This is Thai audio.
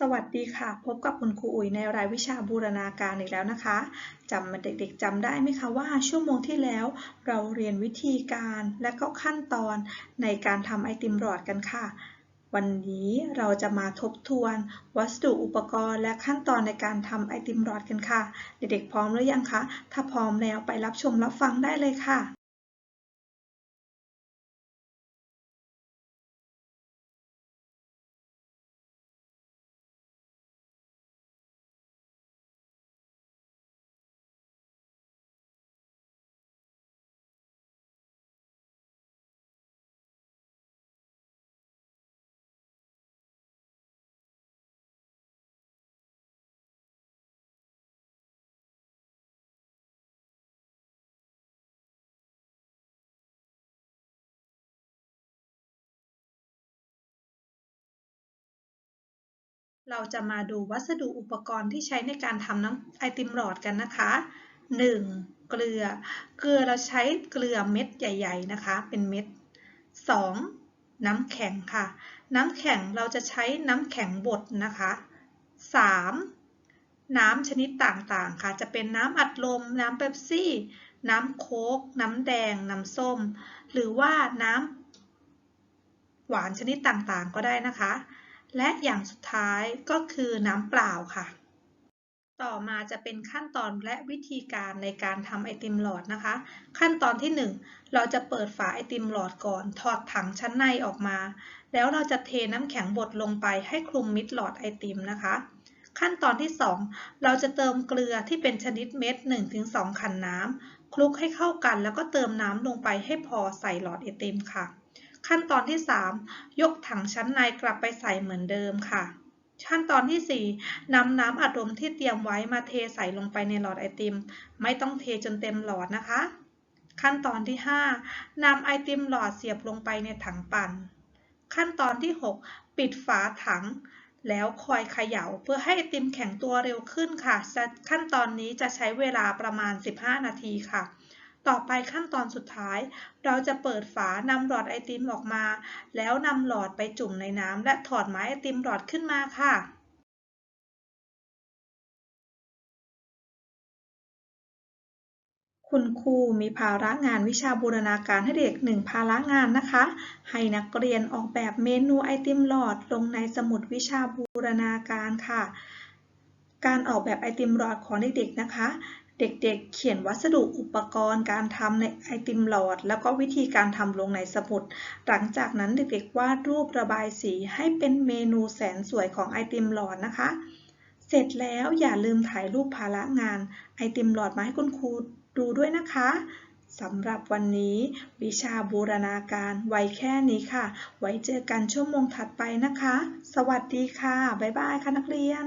สวัสดีค่ะ พบกับคุณครูอุ๋ยในรายวิชาบูรณาการอีกแล้วนะคะจำเด็กๆจำได้ไหมคะว่าชั่วโมงที่แล้ว เราเรียนวิธีการและก็ขั้นตอนในการทำไอติมหลอดกันค่ะ วันนี้เราจะมาทบทวน วัสดุอุปกรณ์ และขั้นตอนในการทำไอติมหลอดกันค่ะ เด็กๆพร้อมหรือยังคะถ้าพร้อมแล้วไปรับชมรับฟังได้เลยค่ะ เราจะมาดูวัสดุอุปกรณ์ที่ใช้ในการทำน้ำไอติมหลอดกันนะคะ 1. เกลือ เกลือเราใช้เกลือเม็ดใหญ่ ๆ นะคะ เป็นเม็ด 2. น้ำแข็งค่ะ น้ำแข็งเราจะใช้น้ำแข็งบดนะคะ 3. น้ำชนิดต่างๆ ค่ะ จะเป็นน้ำอัดลม น้ำเป๊ปซี่ น้ำโค้ก น้ำแดง น้ำส้ม หรือว่าน้ำหวานชนิดต่างๆ ก็ได้นะคะ และอย่างสุดท้ายก็คือน้ำเปล่าค่ะ ต่อมาจะเป็นขั้นตอนและวิธีการในการทำไอติมหลอดนะคะ ขั้นตอนที่ 1 เราจะเปิดฝาไอติมหลอดก่อน ถอดถังชั้นในออกมา แล้วเราจะเทน้ำแข็งบดลงไปให้คลุมมิดหลอดไอติมนะคะ ขั้นตอนที่ 2 เราจะเติมเกลือที่เป็นชนิดเม็ด 1-2 ขันน้ำคลุกให้เข้ากันแล้วก็เติมน้ำลงไปให้พอใส่หลอดไอติมค่ะ ขั้นตอนที่ 3 ยกถังชั้นในกลับไปใส่เหมือนเดิมค่ะ ขั้นตอนที่ 4นำน้ำอัดลมที่เตรียมไว้มาเทใส่ลงไปในหลอดไอติม ไม่ต้องเทจนเต็มหลอดนะคะ ขั้นตอนที่ 5นำไอติมหลอดเสียบลงไปในถังปั่น ขั้นตอนที่ 6 ปิดฝาถัง แล้วคอยเขย่าเพื่อให้ไอติมแข็งตัวเร็วขึ้นค่ะ ขั้นตอนนี้จะใช้เวลาประมาณ 15 นาทีค่ะ ต่อไปขั้นตอนสุดท้าย เราจะเปิดฝานำหลอดไอติมออกมา แล้วนำหลอดไปจุ่มในน้ำและถอดไม้ไอติมหลอดขึ้นมาค่ะคุณครูมีภาระงานวิชาบูรณาการให้เด็กหนึ่งภาระงานนะคะ ให้นักเรียนออกแบบเมนูไอติมหลอดลงในสมุดวิชาบูรณาการค่ะ การออกแบบไอติมหลอดของเด็กๆนะคะ เด็กๆ เขียนวัสดุอุปกรณ์การทำในไอติมหลอด แล้วก็วิธีการทำลงในสมุด หลังจากนั้นเด็กๆ วาดรูประบายสีให้เป็นเมนูแสนสวยของไอติมหลอดนะคะ เสร็จแล้วอย่าลืมถ่ายรูปภาระงานไอติมหลอดมาให้คุณครูดูด้วยนะคะสำหรับวันนี้วิชาบูรณาการไว้แค่นี้ค่ะ ไว้เจอกันชั่วโมงถัดไปนะคะ สวัสดีค่ะ บ๊ายบายค่ะนักเรียน